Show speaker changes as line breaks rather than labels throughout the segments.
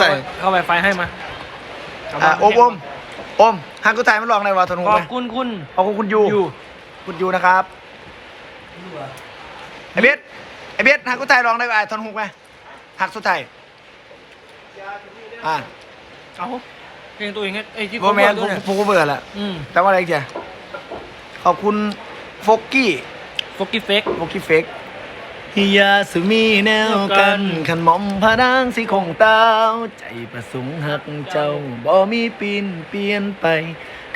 ใส่
เข้าไปไฟให้มาเา
อ่า
บ้าน
โอมโอมโอมฮักกุไทยมันลองในวาทนุ
ข
ไห
อ
ม
บคุณคุณ
ขอบคุณคุณยู
อยู่
คุณยูนะครับไอเบสไอเบสฮักกุไทยลองได้ไหมทอนฮุกไหมฮักสุดไทยอ่า
เอาเพลงตัวเองให้ไอ้ที่
โบแมน
ด้
ผ
วย
ม
เนี่ย
ผมก็เบื่อละ
อืม
แต่ว่าอะไรเจ้ะขอบคุณโฟกกี้
ฟกกี้เฟก
โฟกกี้เฟก ยาสุมีแนวกันขันหมอมพระนางสีคงเต้าใจประสงค์หักเจ้าบ่มีปีนเปลี่ยนไป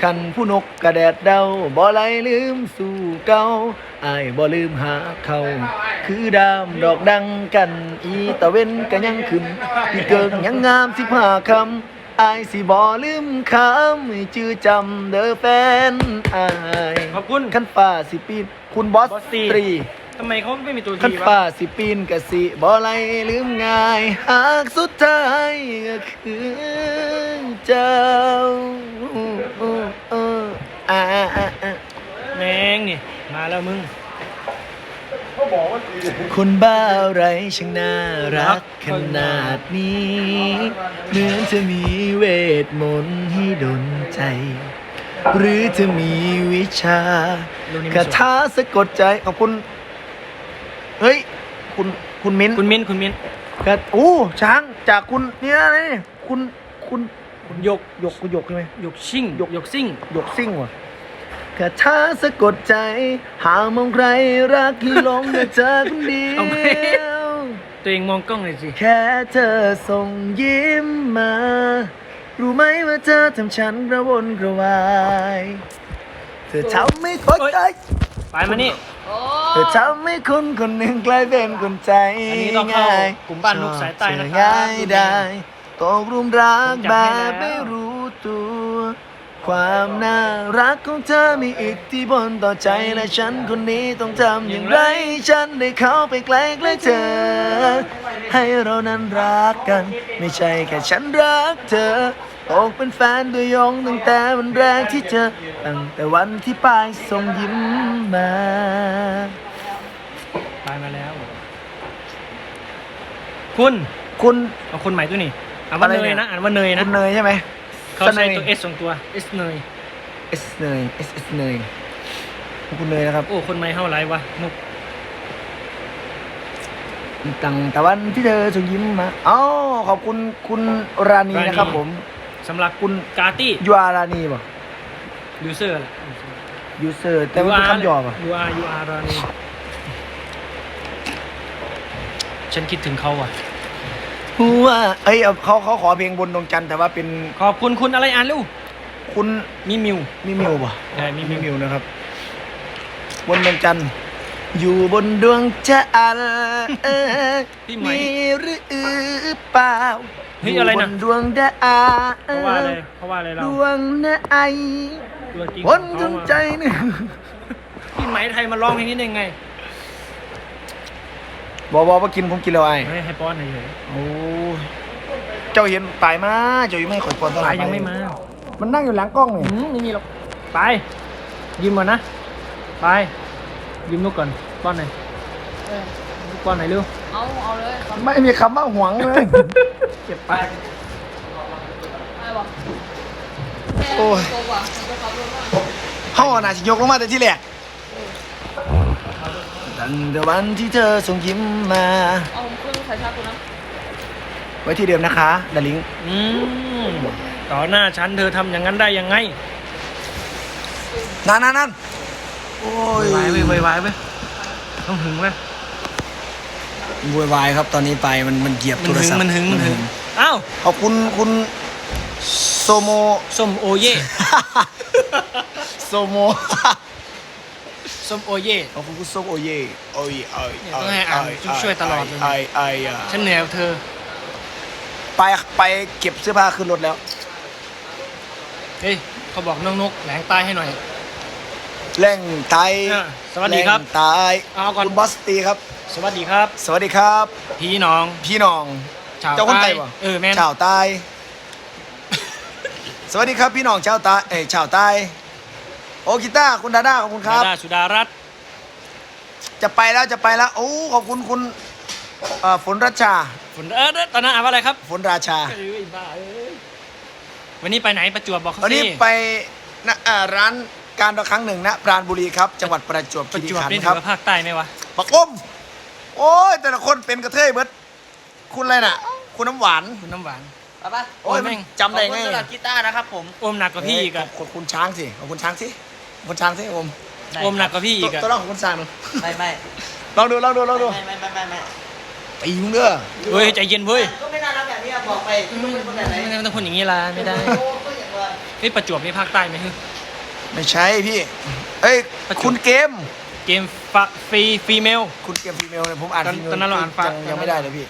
ขันผู้นกกระแดดเดาบ่ไหลลืมสู่เก่าอายบ่ลืมหาเขาคือดามดอกดังกัน อีตะเว้นก็ยังขึ้นอีเกิงยังงามสิบห้าคำอายสิบ่ลืมคำให้จื้อจำเด้อแฟนอาย
ขอบคุณ
ขันป่าสิปีนคุณบอสตรี
ทำไมเขาไม่มีตัว
ขัน
ที
ป่าวะสิปีนกะสิบ่ไหลลืมง่ายหากสุดท้ายก็คือเจ้าอ่าอ่าอ่าอ่า
แมงนี่มาแล้วมึง
คนบ้าอะไรช่างน่ารักขนาดนี้ เหมือนจะมีเวทมนต์ให้ดนใจ หรือจะมีวิชา
เรื่องนี้
คา
ไม่สวย
ถาสะกดใจขอบคุณ เฮ้ย คุณคุณมิ้น
คุณมิ้นคุณมิ้น
กระโอ้ช้างจากคุณเนี่ยนี่คุณคุณ
คุณยก
หยกคุณหยกใช่ไหม
ยกชิ่ง
ยก
ยกซิ่ง
หยกซิ่งว่ะคาถาสะกดใจ หามองใครรักที่หลงแต่เธอคนเดียว
ตัวเองมองกล้องหน่อยสิ
แค่เธอส่งยิ้มมา รู้ไหมว่าเธอทำฉันกระวนกระวาย เธอทำให้คนใจ
ไปมานี่
เธอทำให้คนคนหนึ่งกลายเป็นคนใจ
อันนี้ต้องเข้า
ง่าย
กลุ่มบ้านลูกสายใต้นะครับ
ง่ายได้ตกรุมรัก
ผมจั
แบ
ดให้
บ
แล้ว
ไม่รู้ตัว ความน่ารักของเธอมีอิทธิพลต่อใจและฉันคนนี้ต้องทำอย่างไร ฉันได้เข้าไปใกล้ใกล้เธอ ให้เรานั้นรักกัน ไม่ใช่แค่ฉันรักเธอ ตกเป็นแฟนตัวยงตั้งแต่วันแรกที่เจอตั้งแต่วันที่ปลายส่งยิ้มมา
ไปมาแล้ว คุณ
คุณ
เอาคนใหม่ตัวนี้อ่านว่า
อะไร
เน
เนี่ยย
นะอ่านว่าเนยนะ
คุณเนยใช่ไหม
เขาใช้ตัว S สองตัว S เนย
เอสเนยเอสเอสเนยคุณเนยนะครับ
โอ้ คนใหม่เท่าไรวะนุก
ตั้งแต่วันที่เธอส่งยิ้มมาอ๋อขอบคุณคุณราณีนะครับผม
สำหรับคุณกาตี้
ยูอาราณีป่ะ
ยูเซอร์แหละ
ยูเซอร์แต่ว่าเป็นคำหยอบป่ะ
ยูอาร์ยูอาร์รานีฉันคิดถึงเขาอะ
ว่าเอ้ยเอาเขาเขาขอเพลงบนดวงจันทร์แต่ว่าเป็น
ขอบคุณคุณอะไรอ่านลูก
คุณ
มีมิว
มิมิวป่ะ
ใช่มี
มิ
มิว
มิวนะครับ บนดวงจันทร์อยู่บนดวงจันทร์เออ
พี่ไหม
มีหรือเปล่า
เฮ้ยอะไรนะ
บนดวงดาว
เพราะว่าอะไรเพราะว่าอะไรเรา
ดวงนะไอ
ตัวจริง
ค
ของ
น
เขา
จน
อะ
ใจหนึ่ง
พี่ไหมไทยมาร้องเพลงนี้ได้ไง
บอกบอกว่ากินผมกินแล้วไอ้
ไม่ให้ป้อนหน่อยเฉย
โอ้เจ้าเห็นตายมาเจ้ายังไม่ข่อยปอนตอนไห
ตายยังไม่มา
มันนั่งอยู่หลังกล้องนี่
อืมไม่มีหรอกไป ยืมก่อนนะ ไป ยืมลูกก่อนป้อนหน่อย
เออ
ลู กป้อนหน่อยเร็ว
เอาเอาเลยครับ
ไม่มีคำว่าหวงเลย
เก็บไป
อะไรบอกแม่
โอ้ย
โตกว่ามันจะขับรถว่า
ห้องน่ะสิยกลงมาแต่ที่แรกตั้งแต่วันที่เธอส่งยิ้มมา
เอาผมขึ้นใส่ชาร์จกูนะ
ไว้ที่เดิมนะคะดาริง
อืมต่อหน้าฉันเธอทำอย่างนั้นได้ยังไง
นั่นนั่นนั่นโอ้ย
ไวไปไวไวไปต้องหึงไหม
โวยวายครับตอนนี้ไปมันมันเหยียบ
มัน
โทร
หึง
ศัพท์
มันหึงมันหึงอ้าว
ขอบคุณคุณโซโม
ส้มโอเย่
โซโม
ส้มโอเย่
ขอบคุณคุณส้มโอเย่โอ้ยเอ้ย
เนี่ยต้องให้อ่านช่วยตลอดเลย
ไอ้ไอ้ไอ้
ฉันเหนื่อยกับเธอ
ไปไปเก็บเสื้อผ้าขึ้นรถแล้ว
เฮ้ยเขาบอกน้องนกแหลงใต้ให้หน่อย
แร่งไทย
อะสวัสดีครับ
แงตาย
เอาก่อน
คุณบอสตีครับ
สวัสดีครับ
สวัสดีครับ
พี่น้อง
พี่น้อง
ชาว
เจ้าคนไทย
ใต้
ปะ
เออแม่น
ชาวใต้ สวัสดีครับพี่น้องชาวใต้เอ้ยชาวใต้โอ้กีตาร์คุณดาด้าขอบคุณครับ
ดาดาสุดารัตน์
จะไปแล้วจะไปแล้วโอ้ขอบคุณคุณเอ่อฝนราชา
ฝนเออตอนนั้นอ่านว่าอะไรครับ
ฝนราชา
เอ้ยบ้าเอ้ยวันนี้ไปไหนประจวบบอกเขา
วัน
สิ
นี้ไปนะเอ่อร้าน การละครั้งหนึ่งนะปราณบุรีครับ จังหวัดประจวบ
ประ
คี
จ
รี
วบ
ขัน
นี่
ธ์
ถื
ครั
อบว่าภาคใต้ไหมวะ
ปักอมโอ้ย แต่ละคนเป็นกระเทยเบิดคุณอะไรน่ะ คุณน้ำหวาน
คุณน้ำหวาน
ป้าป้า
โอ้ย
แม่ง
จำได้ไง
ขอบคุณสำหรับกีตาร์นะครับผม
โอมหนักกว่าพี่อีกอะ
ขอบคุณช้างสิขอบคุณช้างสิขอบคุณช้างสิโอม
โอมหนักกว่าพี่อีกอะ
ตัวตัวแรกของคุณช้างหนู
ไม่ไม่
ลองดูลองดูลองดู
ไม่ไม่ไม่ไม่ไม่
ตีมึงเด้อ
เฮ้ยใจเย็นเว้ย
ก็ไม่น่ารักแบบนี้อะบอกไปไม่เป็นคนแบบไหน
ไม่ต้องพูดอย่างนี้ละไม่ได้
โอ้ก็อย่างว่า
เฮ้ยประจวบนี่ภาคใต้ไหมฮึ
ไม่ใช่พี่ เอ้ย
ประจวบ
คุณเกม
เกมฟะฟรีฟีเมล
คุณเกมฟีเมลเนี่ยผมอ่าน
ตอน
ฟีเมล
ตอนนั้นเราอ่านฟ้า
ยังยังไม่ได้เลยพี่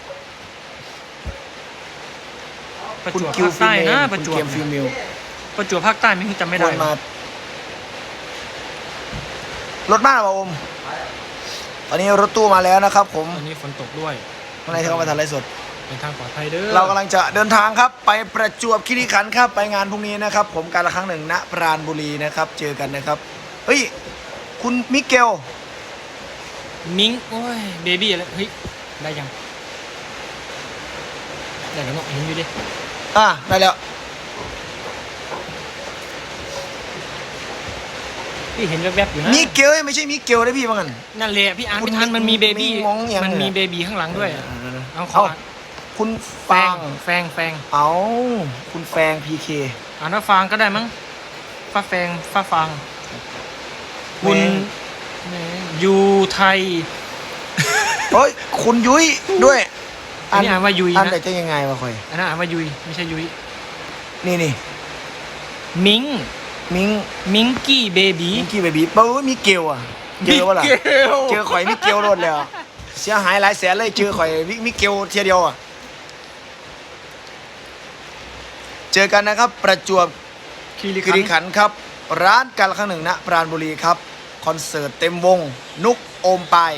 ประ
คุณ
จวบ
คิว
ภาค
ฟี
ใต้
เมล
นะป
คุ
ระ
ณ
จว
เก
บ
มฟีเมล
ประจวบภาคใต้ไม่ฮึจำไม่
ค
ได้
นมา รถมากป่ะอม ตอนนี้รถตู้มาแล้วนะครับ ผม
ตอนนี้ฝนตกด้วย
ข้างในเธอก็มาทำไรสด
เป็นทางปลอดภัยเด้อ
เรากำลังจะเดินทางครับไปประจวบคีรีขันธ์ครับไปงานพรุ่งนี้นะครับ ผมการละครั้งหนึ่งณปราณบุรีนะครับ เจอกันนะครับเฮ้ยคุณมิเกล
มิงโอ้ยเบบี้อะไรเฮ้ยได้ยังได้แล้วเนาะเห็นอยู่ดิ
อะได้แล้ว
พี่เห็นแวบๆอยู่นะ
มิเกลไม่ใช่มิเกลนะพี่ว่างัน
นั่นแหละพี่อ่าน
คุณ
ไม่ทันมันมีเบบี้
มีมองยัง
มันมี
เนี่ย
เบบี้ข้างหลังด้วยอะเอาขอ
เอา
อ่าน
คุณ
แฟ
ฟางง
แฟงแฟง
เอาคุณแฟงพีเค
อ่านว่าฟางก็ได้มั้งฟ้าแฟงฟ้าฟางคุณยูไทย
เฮ้ยคุณยุ้ยด้วย
อันนี้อ่านว่ายุย
อัน
นะ
ไหนจะยังไงวะคอย
อันนั้นอ่านว่ายุยไม่ใช่ยุย
นี่นี่
มิง
มิง
มิงกี้เบบี
มิงกี้เบบี้เปิ้ลมิเกลอะเจอวะล่ะเจอข่อยมิเกลโดนแล้วเสียหายหลายแสนเลยเจอข่อยมิมิเกลเทียเดียวอะ เจอกันนะครับ ประจวบ
คีรี
คีรีขันธ์ครับ ร้านการละครั้งหนึ่งณปราณบุรีครับ คอนเสิร์ตเต็มวง นุกโอมไปาย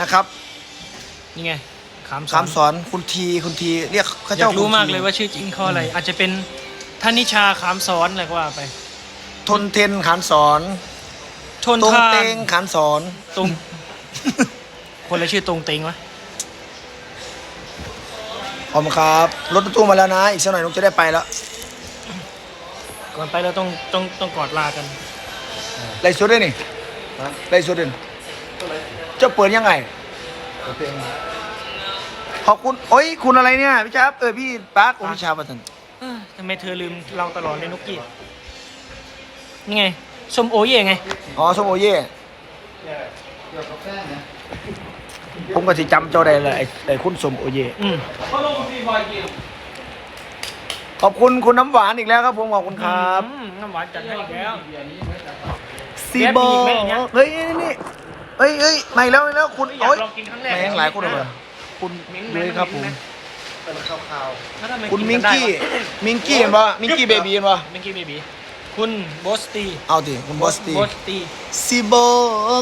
นะครับ
นี่ไงขามสอน
คำสอนคุณทีคุณทีเรียกเขา
อยา
เจ้าก
รู้
คุณ
มาก
ที
เลยว่าชื่อจริงเขาอะไร อาจจะเป็นธนิชาขามสอนอะไรก็ว่าไป
ทนเทนขานสอน
ชน
ตรง
ทาน
เตงขานสอน
ตรง คนละชื่อตรงเตงวะ
ขอบคุณครับ รถตู้มาแล้วนะ อีกสักหน่อยนุกจะได้ไปแล้ว
ก่อนไปเราต้องต้องต้องกอดลากัน
ไล่สุดด้วยนี่ไล่สุดด้วยเจะเปิดยังไง ขอบคุณ โอ้ย คุณอะไรเนี่ย พี่ชาบเออ พี่ปาร์คโอ้พี่ชาบประทัน
เอ้อทำไมเธอลืมเราตลอดเลยนุกกี้นี่ไงส้มโอเย่ไง
อ๋อส้มโอเย่ ผมก็สิจำเจ้าได้เลยไอ้ไอ้คุณส้มโอเย่
อืม
ขอบคุณคุณน้ำหวานอีกแล้วครับผมขอบคุณครับ
อืมน้ำหวานจัดให้อีกแล้ว
ซี
แบบ
บอ
มีอีกไหมอย่างเงี้ย
เฮ้ยนี่เฮ้ยเฮ้ยไม่แล้วไม่แล้วคุณ
อยาก
โอ้ย
ลองกินครั้งแรก
แม่งหลายคนเลยคุณ
มิ้ง
เลยครับผม
แล้วทำไคุ
ณ
น
มิง
ได้
กี้
วะ
มิงกี้เห็นปะมิงกี้เบบีเห็นปะ
มิงกี้เบบี คุณโบสตี
เอาดิคุณบอสตี
โบสตี
สิบอ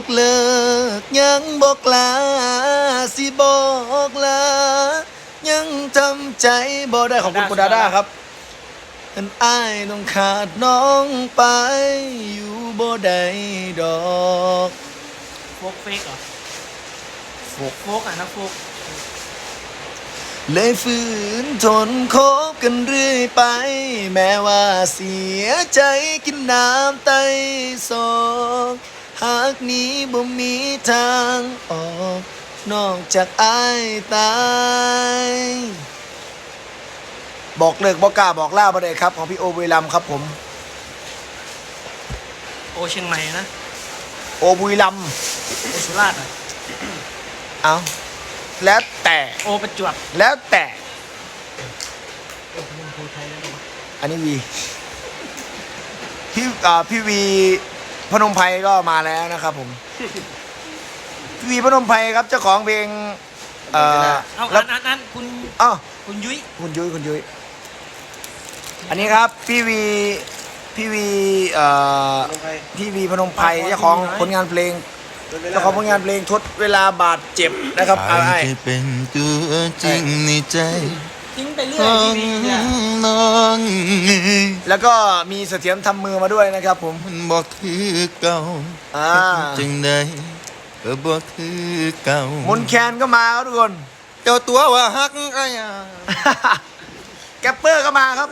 กเลิกยังบอกลาสิบอกลายังจำใจบ่ได้ของคุณคุณดาด้าครับอันอ้ายต้องขาดน้องไปอยู่บ่ได้ดอก
โฟกเฟกเหรอ
โฟก
โฟกอะนะโฟก
เลยฝืนทนคบกันเรื่อยไป แม้ว่าเสียใจกินน้ำไตสองหากนี้บ่มีทางออก นอกจากอายตาย บอกเลิกบอกกล้าบอกล่าบ่ได้ครับ ของพี่โอบุรีรัมย์ครับผม
โอเชียงใหม่นะ
โอบุรีรัมย์
โอสุราษฎร์อะ
เอา แล้วแต่
โอประจวบ
แล้วแต่
โอ้มึงพูดไทยได้ปะวะ
อันนี้วีพี่อ่าพี่วีพนมไพรก็มาแล้วนะครับผม พี่วีพนมไพรครับเจ้าของเพลงเอ่อ
เอา
แล้
อั
วน
อันอันคุณ
อ้าว
คุณยุ้ย
คุณยุ้ยคุณยุ้ยอันนี้ครับพี่วีพี่วีเอ่อพี่วีพนมไพรเจ้าของผลงานเพลง เจ้าของผลงานเพลงทดเวลาบาดเจ็บนะครับ
อา
อะไร
จจะเป็นตัวจริงในใจ
ทิ้งไปเรื่
ข
อย
อง
พี่วีเนี่ย
น้อง
แล้วก็มีเสถียรทำมือมาด้วยนะครับ ผม
มันบอกคือเก่า
อ่า
จึงได้ก็บ่คือเก่าม
นแคนก็มาครับทุกคน
เจ้าตัวว่าฮักอะยา
แกปเปอร์ก็มาครับ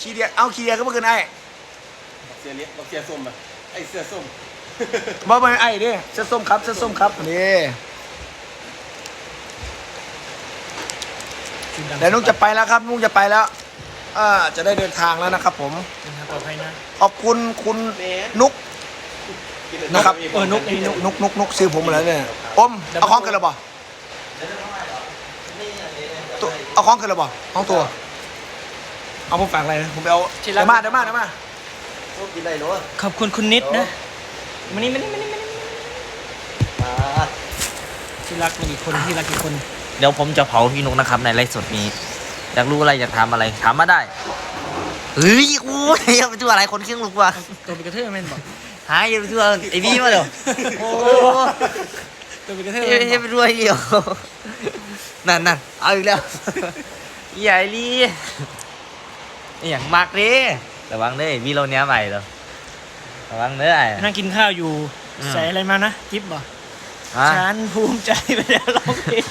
คีเดียเอาคีเดียก็เมื่อคืนไอ้
เสียเลี้ยเสียส้มอะไอเสื้อส้ม
บอกมาไอ้ดิเสื้อส้มครับเสื้อส้มครับนี่เดี๋ยวนุ๊กจะไปแล้วครับนุ๊กจะไปแล้วอ่าจะได้เดินทางแล้วนะครับ ผม
เดินทางปลอดภัยนะ
ขอบคุณคุณนุ๊กนะครับ
เออนุ๊กไอ้นุ๊ก
นุ๊กนุ๊กนุ๊กซื้อผมมาแล้วเนี่ยอมเอาของกันหรือเปล่าตัวเอาของกันหรือเปล่าของตัว เอาผมฝากอะไรนะผมไปเอาเดี๋ยวมาเดี๋ยวมาเดี๋ยวมา
โอ้กินได้เนาะ
ขอบคุณคุณนิดนะ มานี่มานี่มานี่มานี่
อ่า
ที่รักมีกี่คนที่รักกี่คน
เดี๋ยวผมจะเผาพี่นุกนะครับในไลฟ์สดนี้อยากรู้อะไรอยากถามอะไรถามมาได้เฮ้ยกูอย่าไปดูอะไรคนเคียงลูกว่ะ
ตัวเป็นกระเทยแม่นบอก
หายอย่าไปดูไอ้บี้มาเดี๋ยวโอ้
ตัวเป็นกระเทย
ย
แม่น
อย่าไป
อก
ดูไอ้เดียวนั่นนั่นเอาอีกแล้วใหญ่ลีอหย่างมากดิระวังเด้อมีเราเนี้ยใหม่เหรอ ระวังเด้อไอ้
นั่งกินข้าวอยู่
อืม
ใส่อะไรมานะจิ๊บบอก
ฮะ
ฉันภูมิใจไปแล้วร้องเพลง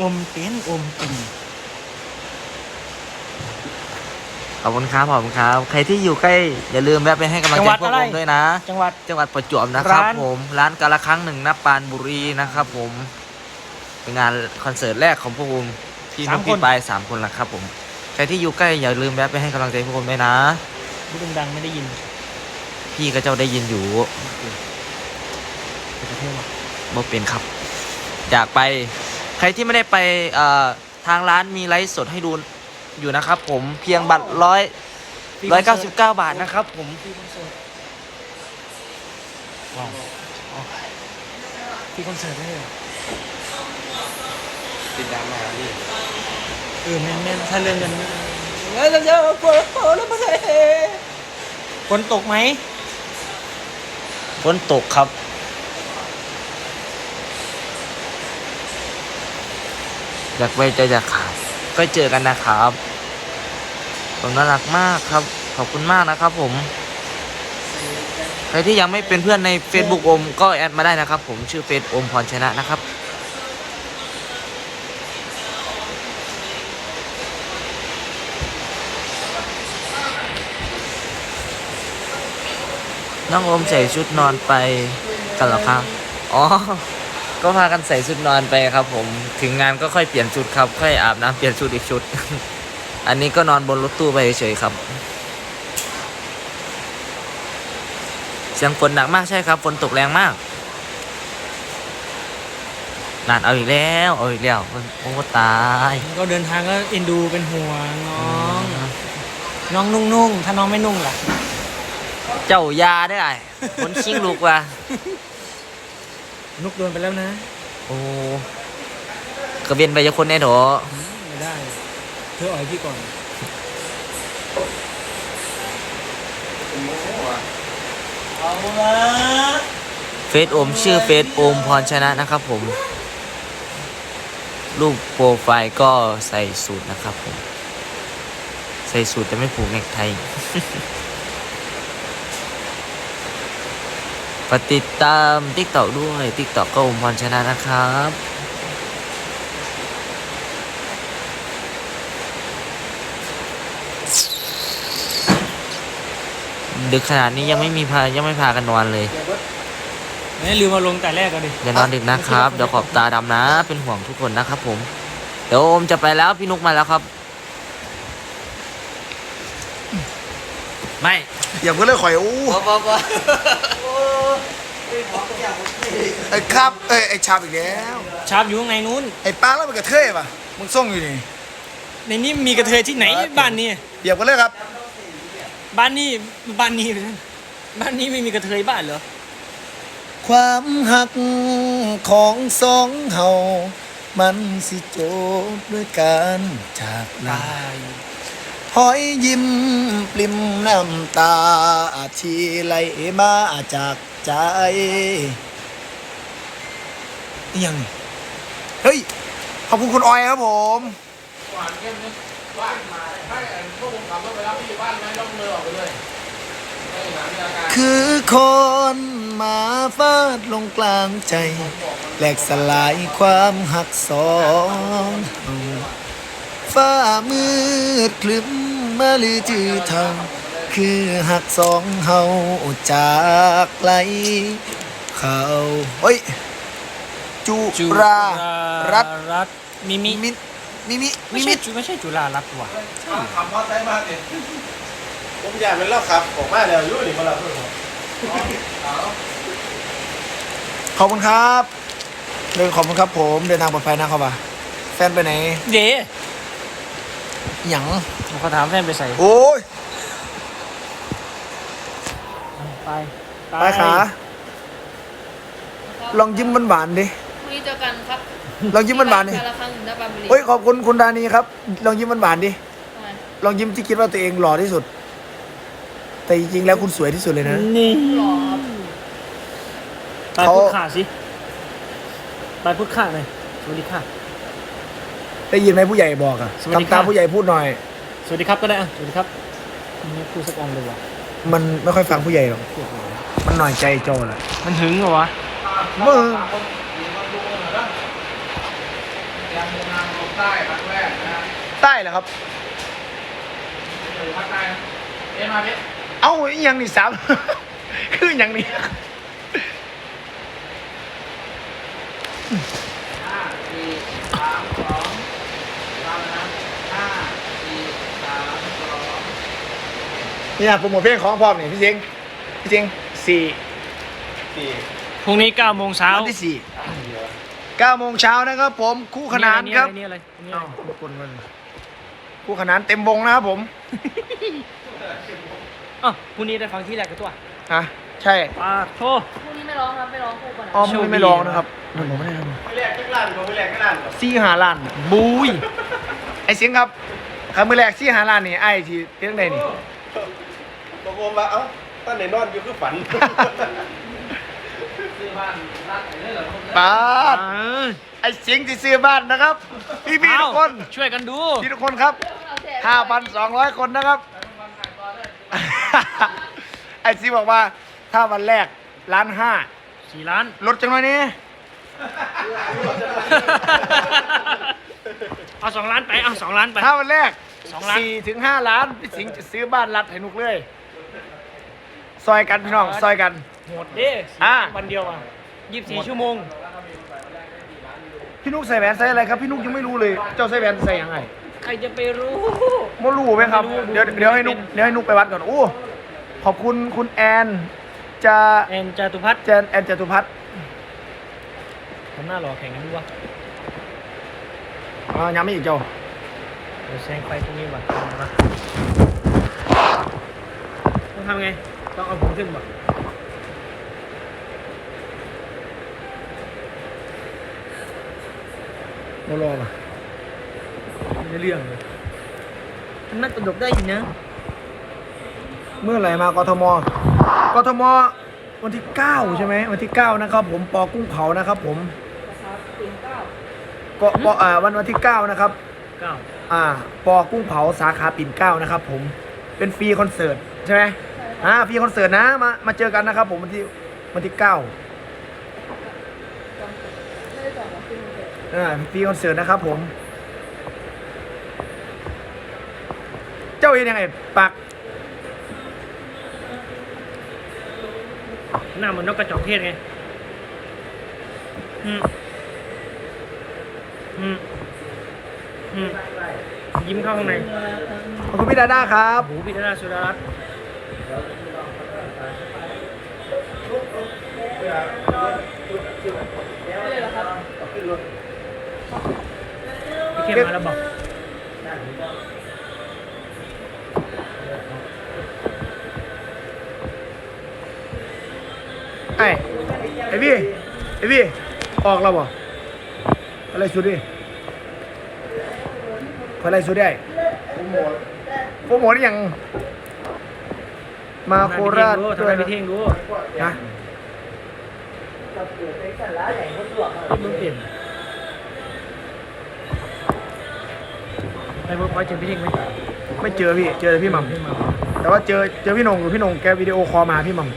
อมเต้นอมติ่ง
ขอบคุณครับขอบคุณครับ ใครที่อยู่ใกล้ อย่าลืมแวะไปให้กำลังใจพวกผมด้วยนะ
จังหวัด
จังหวัดประจวบนะครับ
ร้าน
ผม ร้านกาละครั้งหนึ่งนปานบุรีนะครับ ผม เป็นงานคอนเสิร์ตแรกของพวกผมที่นุกพี่ปายสามคนละครับ ผม ใครที่อยู่ใกล้อย่าลืมแวะไปให้กำลังใจพวกผมด้วยนะ
พูดดังๆไม่ได้ยิน
พี่ก็เจ้าได้ยินอยู่
เป็นกระเทยบอก
บ่เป็นครับ อยากไป ใครที่ไม่ได้ไปเอ่อทางร้านมีไลฟ์สดให้ดูอยู่นะครับ ผมเพียงบัตรร้อยร้อยเก้าสิบเก้าบาทนะครับ ผม
ที่คอนเสิร์ตว้าวอ๋อที่คอนเสิร์ตได้เหรอ
ติดดราม่าดิ
เออแม่นแม่นถ้าเรื่องเงินเงินจะเยอะฝนฝนแล้วมาใส่ฝนตกไหม
ฝนตกครับ อยากไปใจอยากขาดก็เจอกันนะครับผมน่ารักมากครับ ขอบคุณมากนะครับผม ใครที่ยังไม่เป็นเพื่อนใน Facebook อมก็แอดมาได้นะครับ ผมชื่อเฟซอมพรชนะนะครับ น้องโอมใส่ชุดนอนไปกันเหรอครับ อ๋อ ก็พากันใส่ชุดนอนไปครับ ผม ถึงงานก็ค่อยเปลี่ยนชุดครับ ค่อยอาบน้ำเปลี่ยนชุดอีกชุด อันนี้ก็นอนบนรถตู้ไปเฉยๆครับ เสียงฝนหนักมากใช่ครับ ฝนตกแรงมากนานเอาอีกแล้วเอาอีกแล้วโอ้ตาย
ก็เดินทางก็เอ็นดูเป็นห่วงน้อง น้องนุ่งๆถ้าน้องไม่นุ่งล่ะ
เจ้ายาได้ไอ้คนชิงลูกว่ะ
นุกโดนไปแล้วนะ
โอ้กระเบียนไปจะคนแน่หนอ
ไม่ได้ เธออ่อยพี่ก่อน
เฟซโอมชื่อเฟซโอมพรชนะนะครับผม รูปโปรไฟล์ก็ใส่สูตรนะครับผม ใส่สูตรแต่ไม่ผูกเนกไท ฝากติดตามติ๊กต็อกด้วยติ๊กต็อกก็โอมพรชนะนะครับดึกขนาดนี้ยังไม่มีพายังไม่พากันนอนเลย
นี่ลืมมาลงแต่แรกก็ดิ
อย่านอนดึกนะครับ เดี๋ยวขอบตาดำนะ เป็นห่วงทุกคนนะครับผม เดี๋ยวโอมจะไปแล้วพี่นุกมาแล้วครับ ไม่
อย่าเพิ่งเลยข่อยอู้
พอพอพอ
ไอ้ครับเอ้ยไอ้ชาบอีกแล้ว
ชาร์ปอยู่ข้างในนู้น
ไอ้ป้าแล้วมันกระเทยป่ะมึงส่งอยู่นี่
ในนี้มีกระเทยที่ไหนบ้านนี้
เดี๋ยวกันเลยครับ
บ้านนี้บ้านนี้บ้านนี้ไม่มีกระเทยบ้านเหรอ
ความหักของสองเฮามันสิจบด้วยการจากลา หอยยิ้มปริมน้ำตาที่ไหลมาจากใจนี่ยังนี่เฮ้ย ขอบคุณคุณออยครับผม
เคื
อคนมาฟาดลงกลางใจ แหลกสลายความหักสองเฮาฟ้ามืดคลึ้ม มาลือจือทางคือหักสองเฮาจากไกลเขาเฮ้ย จุ
จุ
รารัต
รัตมิมิ
มิมิมิมิ
ไม่
มิ
ใช่
มิ
จุไม่ใช่จุฬารัตน์ว่ะ
ขับมอไซค์มาเนี่ยผมอยากเป็นเล่าขับออกมาแล้วอยุ่นี่มาแล้วเพื่อนผม
ขอบคุณครับ เดินขอบคุณครับผม เดินทางปลอดภัยนะครับว่าแฟนไปไหน
เด๋
หยัง
ผมเขาถามแฟนไปใส่
โอ้ย
ไป
ไปขาลองยิ้มหวานๆดิ
พรุ่งนี้เจอกันครับ
ลองยิ้มหวานๆดิ
การละครั้งหนึ่งหน้าบานบุรี
เฮ้ยขอบคุณคุณดานีครับ ลองยิ้มหวานๆดิ
ทำไม
ลองยิ้มที่คิดว่าตัวเองหล่อที่สุด แต่จริงๆแล้วคุณสวยที่สุดเลยนะ
นี่
หล่อครับ
ไป
เขา
พูดข่าสิไปพูดข่าหน่อยสวัสดีค่ะ
ได้ยินไหมผู้ใหญ่บอกอะ
สวัสดีครับ
ทำตามผู้ใหญ่พูดหน่อย
สวัสดีครับก็ได้อะสวัสดีครับนี่พูดสักองเลยว่ะ
มันไม่ค่อยฟังผู้ใหญ่หรอก มันหน่อยใจโจแหละ
มันหึงเหรอวะ
มึงใต้เหรอครับเอ้าอหยังนี่สาม คืออหยังนี่ เนี่ยโปรโมทเพลงของพร้อมนี่พี่เจงพี่เจงสี่
สี่
พรุ่งนี้9โมงเช้า
วันที่สี่เก้าโมงเช้านะครับผมคู่ขนานครับ
นี่อะไรนี่อะไรนี่
เอ้า
อะไร
กดมันคู่ขนานเต็มวงนะครับผม
อ๋อพรุ่งนี้ได้ฟังที่แรกกันตัว
ฮะใช่
ปาโท
พรุ่งนี้ไม่ร้องครับไม่ร้องคู่กันนะ
อ้อม
โชคดี
ไม่ร้องนะครับผมไม่ได้ครับ
ไม่แรกไม่ล้านผมไม่แรกไม่ล้านหรอก
ซี่หาล้าน
บุย
ไอ้เสียงครับคำมือแรกซี่หาล้านนี่ไอ้ที่เรื่องใดนี่
ตกลงว่าเอ้าตั้งไหนนอนอยู่คือฝัน
ป้าดไอ้เสียงที่ซื้อบ้านนะครับ พี่พี่ๆทุกคน
เอ้าช่วยกันดู
พี่ทุกคนครับ 5,200 คนนะครับ ไอ้ซีบอกว่าถ้าวันแรกล้านห้า
สี่ล้าน
ลดจังหน่อยนี้
เอาสองล้านไป เอาสองล้านไป
ถ้าวันแรก
สองล้าน
สี่ถึงห้าล้านพี่สิงห์จะซื้อบ้านรัดให้นุกเลย ซอยกันพี่น้องซอยกัน
โหดเด้
อ่า
วันเดียวอะยี่สิบสี่ชั่วโมง
พี่นุกใส่แหวนใส่อะไรครับพี่นุกยังไม่รู้เลย เจ้าใส่แหวนใส่ยังไง
ใครจะไปรู้
ไม่รู้ไหมครับ
ไม่รู้
เดี๋ยว
ดู
เดี๋ยวให้นุก
เป็น
เดี๋ยวให้นุกไปวัดก่อนโอ้ขอบคุณคุณแอนจะ
แอนจาตุพัฒน์
แจนแอนจตุพัฒน์
ทำหน้ารอแข่งกันดูวะ
อ่ายังไม่อีกเจ้า
เดี๋ยวแซงไปตรงนี้ว่ะมาต้องทำไง ต้องเอาผมขึ้นบ่
รอรอป่ะ
ไม่ได้เรื่องเลยมันน่าตลกได้อยู่นะ
เมื่อไหร่มากทม กทม วันที่ 9 ใช่ไหมวันที่ 9 นะครับผมปอกุ้งเผานะครับผมก็ปออ่าวันวันที่ 9 นะครับ
เก้า
อ่า ปอกุ้งเผาสาขาปิ่นเกล้านะครับผม เป็นฟรีคอนเสิร์ตใช่ไหม อ่าฟรีคอนเสิร์ตนะมามาเจอกันนะครับ ผมวันที่วันที่9
ไม่ได้จอดหรอกขึ้นมาอ่า
ฟรีคอนเสิร์ตนะครับผม เจ้าเห็นยังไงปัก
หน้าเหมือนนกกระจอกเทศไง อืม อืม อืม ยิ้มเข้าข้างใน
ขอบคุณพี่ดาด้าครับ
หูพิธาสุดารัตน์ พี่เข้มมาแล้วบอก
ไอ้ไอ้พี่ไอ้พี่ออกแล้วบ่อะไรสุดดิอะไรสุดได้โปรโมทได้ยังมาโคราช
ทำ
ด้
ไม
วยนะ
เท่งรู้
น
เปลี่ยนไปเวิร์กพอยต์เจอพี่เท่งไหม
ไม่เจอพี่ เจอแต่พี่หม่ำ
พี่มา
แต่ว่าเจอเจอพี่หนงอยู่พี่หนงแกวิดีโอคอลมาพี่หมัม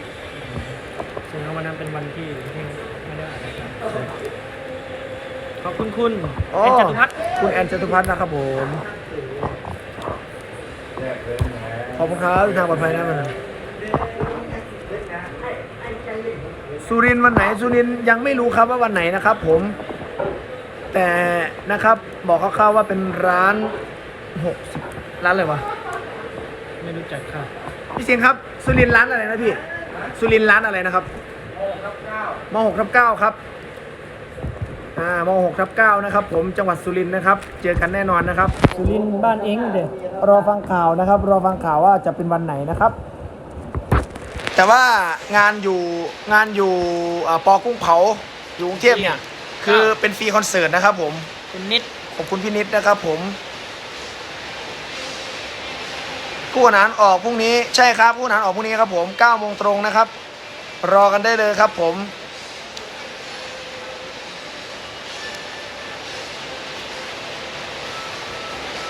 ถึงวันนั้นเป็นวันที่ที่ไม่ได้อ่านรายการขอบคุณคุณ
อ๋อ
เป็นจตุพัฒน์
คุณแอนจตุพัฒน์นะครับผมขอบคุณครับทางปลอดภัยนะมัน สุรินทร์วันไหนสุรินทร์ยังไม่รู้ครับว่าวันไหนนะครับ ผมแต่นะครับบอกคร่าวๆว่าเป็นร้านหกสิบร้านอะไรวะ
ไม่รู้จักค่ะ
พี่เสียงครับ สุรินทร์ร้านอะไรนะพี่สุรินทร์ร้านอะไรนะครับมหกทับเก้าครับอ่ามหกทับเก้านะครับ ผมจังหวัดสุรินทร์นะครับ เจอกันแน่นอนนะครับ สุรินทร์บ้านเองเด็รอฟังข่าวนะครับ รอฟังข่าวว่าจะเป็นวันไหนนะครับ แต่ว่างานอยู่งานอยู่อ่าปอกุ้งเผาอยู่กรุงเทพเนี่ย คือเป็นฟรีคอนเสิร์ตนะครับผม
คุณนิด
ขอบคุณพี่นิดนะครับผมผู้ขนานออกพรุ่งนี้ใช่ครับผู้ขนานออกพรุ่งนี้ครับผม9โมงตรงนะครับ รอกันได้เลยครับผม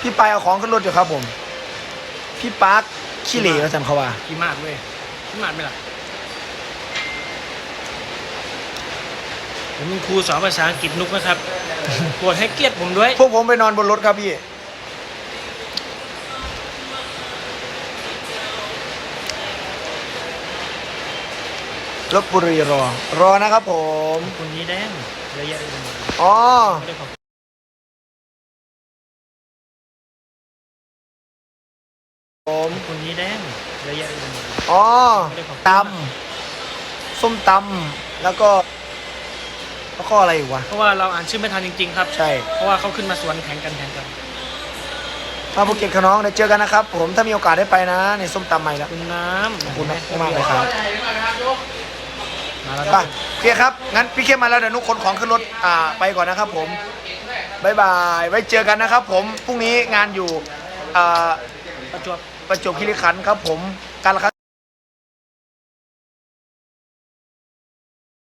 พี่ปายเอาของขึ้นรถอยู่ครับผม พี่ปาร์คขี้เหร่แล้วจำเขาว่า
กี่มาดเว้ย กี่มาดไหมล่ะผมมีครูสอนภาษาอังกฤษนุกนะครับโปรดให้เกียรติผมด้วย
พวกผมไปนอนบนรถครับพี่ ลบบุรีรอ รอนะครับผม
คุณนี้แดงระยะอื่น
อ๋อ
ไม่ได้ขอบ
ผม
คุณนี้แดง ระยะอื่น
อ๋อ
ไม่ได้ขอบ
ตำส้มตำแล้วก็ แล้วก็อะไรอีกวะ
เพราะว่าเราอ่านชื่อไม่ทันจริงๆครับ
ใช่
เพราะว่าเขาขึ้นมาสวนแข่งกันแข่งกัน
มาภูเก็ตกับน้องเดี๋ยวเจอกันนะครับ ผมถ้ามีโอกาสได้ไปนะในส้มตำใหม่แล้ว
คุณน้ำ
ขอบคุณมากๆเลยครับ
มาแล้ว
ไป
ครับ
โอเคครับ งั้นพี่เข้มมาแล้วเดี๋ยวนุกขนของขึ้นรถอ่าไปก่อนนะครับผมบายบาย ไว้เจอกันนะครับผม พรุ่งนี้งานอยู่อ่า
ประจวบ
ประจวบคีรีขันธ์ครับผมการละครั้ง